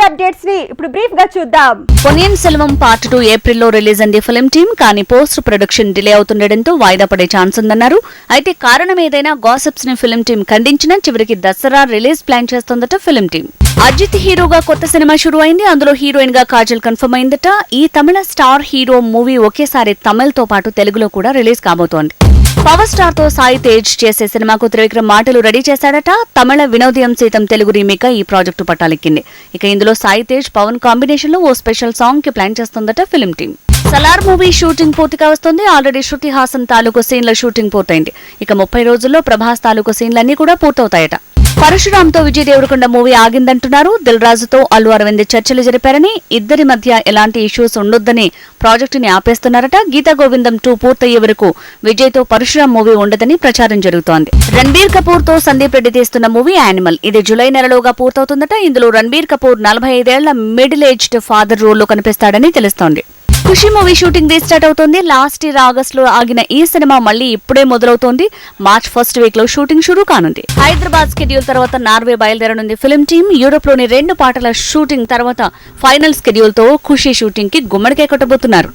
Movie అప్డేట్స్ని ఇప్పుడు బ్రీఫ్గా చూద్దాం. పొనియన్ సెల్వం పార్ట్ టూ ఏప్రిల్లో రిలీజ్ అయింది ఫిలిం టీమ్ కానీ పోస్ట్ ప్రొడక్షన్ డిలే అవుతుండటంతో వాయిదా పడే ఛాన్స్ ఉందన్నారు. అయితే కారణం ఏదైనా గాసిప్స్ని ఫిలిం టీమ్ ఖండించినా చివరికి దసరా రిలీజ్ ప్లాన్ చేస్తోందట ఫిలిం టీమ్ అజిత్ హీరోగా కొత్త సినిమా షురు అయింది. అందులో హీరోయిన్గా కాజల్ కన్ఫర్మ్ అయిందట. ఈ తమిళ స్టార్ హీరో మూవీ ఒకేసారి తమిళ్తో పాటు తెలుగులో కూడా రిలీజ్ కాబోతోంది. పవర్ స్టార్తో సాయి తేజ్ చేసే సినిమాకు త్రివిక్రమ్ మాటలు రెడీ చేశాడట. తమిళ వినోదయం సీతం తెలుగు రీమేక్ ఈ ప్రాజెక్టు పట్టాలెక్కింది. ఇక ఇందులో సాయి తేజ్ పవన్ కాంబినేషన్లో ఓ స్పెషల్ సాంగ్కి plan చేస్తోందట film team. Salaar movie shooting పూర్తిగా వస్తుంది. ఆల్రెడీ శృతి హాసన్ తాలూకు సీన్ల షూటింగ్ పూర్తయింది. ఇక ముప్పై రోజుల్లో ప్రభాస్ తాలూకు సీన్లన్నీ కూడా పూర్తవుతాయట. పరశురామ్తో విజయ్ దేవరకొండ మూవీ ఆగిందంటున్నారు. దిల్ రాజుతో అల్లు అరవింద్ చర్చలు జరిపారని ఇద్దరి మధ్య ఎలాంటి ఇష్యూస్ ఉండొద్దని ప్రాజెక్టుని ఆపేస్తున్నారట. గీతా గోవిందం టూ పూర్తయ్యే వరకు విజయ్తో పరశురామ్ మూవీ ఉండదని ప్రచారం జరుగుతోంది. రణబీర్ కపూర్తో సందీప్ రెడ్డి తీస్తున్న మూవీ యానిమల్. ఇది జులై నెలలోగా పూర్తవుతుందట. ఇందులో రణబీర్ కపూర్ నలభై ఐదేళ్ళ మిడిల్ ఏజ్డ్ ఫాదర్ రోల్లో కనిపిస్తాడని తెలుస్తోంది. ఖుషి మూవీ షూటింగ్ రీస్టార్ట్ అవుతోంది. లాస్ట్ ఇయర్ ఆగస్ట్లో ఆగిన ఈ సినిమా మళ్ళీ ఇప్పుడే మొదలవుతోంది. మార్చ్ ఫస్ట్ వీక్లో షూటింగ్ షురూ కానుంది. హైదరాబాద్ స్కెడ్యూల్ తర్వాత నార్వే బయలుదేరనుంది ఫిల్మ్ టీమ్. యూరోప్లోని రెండు పాటల షూటింగ్ తర్వాత ఫైనల్ స్కెడ్యూల్తో ఖుషి షూటింగ్కి గుమ్మడికాయ కొట్టబోతున్నారు.